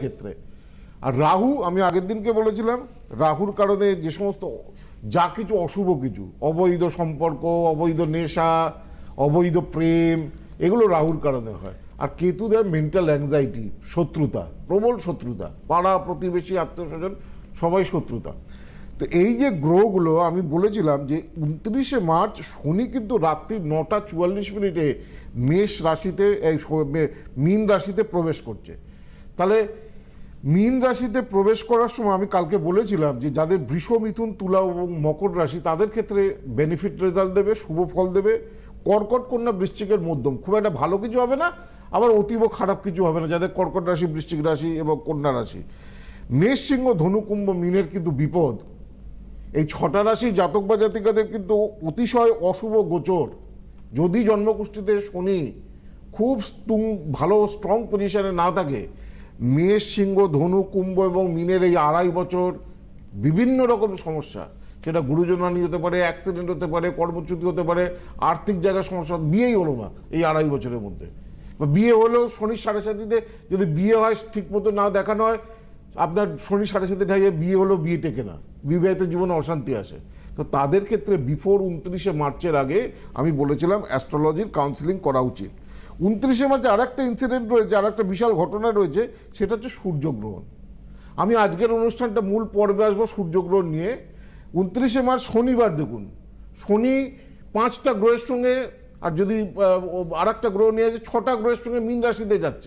ক্ষেত্রে। আর রাহু, আমি আগের দিনকে বলেছিলাম, রাহুর কারণে যে সমস্ত যা কিছু অশুভ কিছু, অবৈধ সম্পর্ক, অবৈধ নেশা, অবৈধ প্রেম, এগুলো রাহুর কারণে হয়। আর কেতু দেয় মেন্টাল অ্যাংজাইটি শত্রুতা, প্রবল শত্রুতা, পাড়া, প্রতিবেশী আত্মীয় স্বজন সবাই শত্রুতা। তো এই যে গ্রহগুলো, আমি বলেছিলাম যে উনত্রিশে মার্চ শনি কিন্তু রাত্রি নটা চুয়াল্লিশ মিনিটে মেষ রাশিতে, এই মীন রাশিতে প্রবেশ করছে। তাহলে মীন রাশিতে প্রবেশ করার সময় আমি কালকে বলেছিলাম যে যাদের বৃষ, মিথুন, তুলা এবং মকর রাশি, তাদের ক্ষেত্রে বেনিফিট রেজাল্ট দেবে, শুভ ফল দেবে। কর্কট কন্যা বৃশ্চিকের মধ্যম। খুব একটা ভালো কিছু হবে না, আবার অতীব খারাপ কিছু হবে না, যাদের কর্কট রাশি, বৃশ্চিক রাশি এবং কন্যা রাশি। মেষ, সিংহ, ধনু, কুম্ভ, মিনের কিন্তু বিপদ। এই ছটা রাশি জাতক বা জাতিকাদের কিন্তু অতিশয় অশুভ গোচর। যদি জন্মকুষ্ঠিতে শনি খুব ভালো স্ট্রং পজিশনে না থাকে মেষ, সিংহ, ধনু, কুম্ভ এবং মিনের এই আড়াই বছর বিভিন্ন রকম সমস্যা। সেটা গুরুজনানি হতে পারে অ্যাক্সিডেন্ট হতে পারে, কর্মচ্যুতি হতে পারে, আর্থিক জায়গার সমস্যা, বিয়েই হলো না এই আড়াই বছরের মধ্যে। বিয়ে হলেও শনির সাড়ে সাথীতে যদি বিয়ে হয় ঠিক মতো না দেখানো হয়, আপনার শনি সাড়ে সাথে ঢাইয়ে বিয়ে হলো বিয়ে টেকে না। বিবাহিত জীবনে অশান্তি আসে। তো তাদের ক্ষেত্রে বিফোর উনত্রিশে মার্চের আগে আমি বলেছিলাম অ্যাস্ট্রোলজির কাউন্সিলিং করা উচিত। উনত্রিশে মার্চে আর একটা ইনসিডেন্ট রয়েছে আর একটা বিশাল ঘটনা রয়েছে, সেটা হচ্ছে সূর্যগ্রহণ। আমি আজকের অনুষ্ঠানটা মূল পর্বে আসব সূর্যগ্রহণ নিয়ে। উনত্রিশে মার্চ শনিবার দেখুন। শনি পাঁচটা গ্রহের সঙ্গে, আর যদি আর একটা গ্রহ নিয়ে আছে ছটা গ্রহের সঙ্গে মীন রাশিতে যাচ্ছে।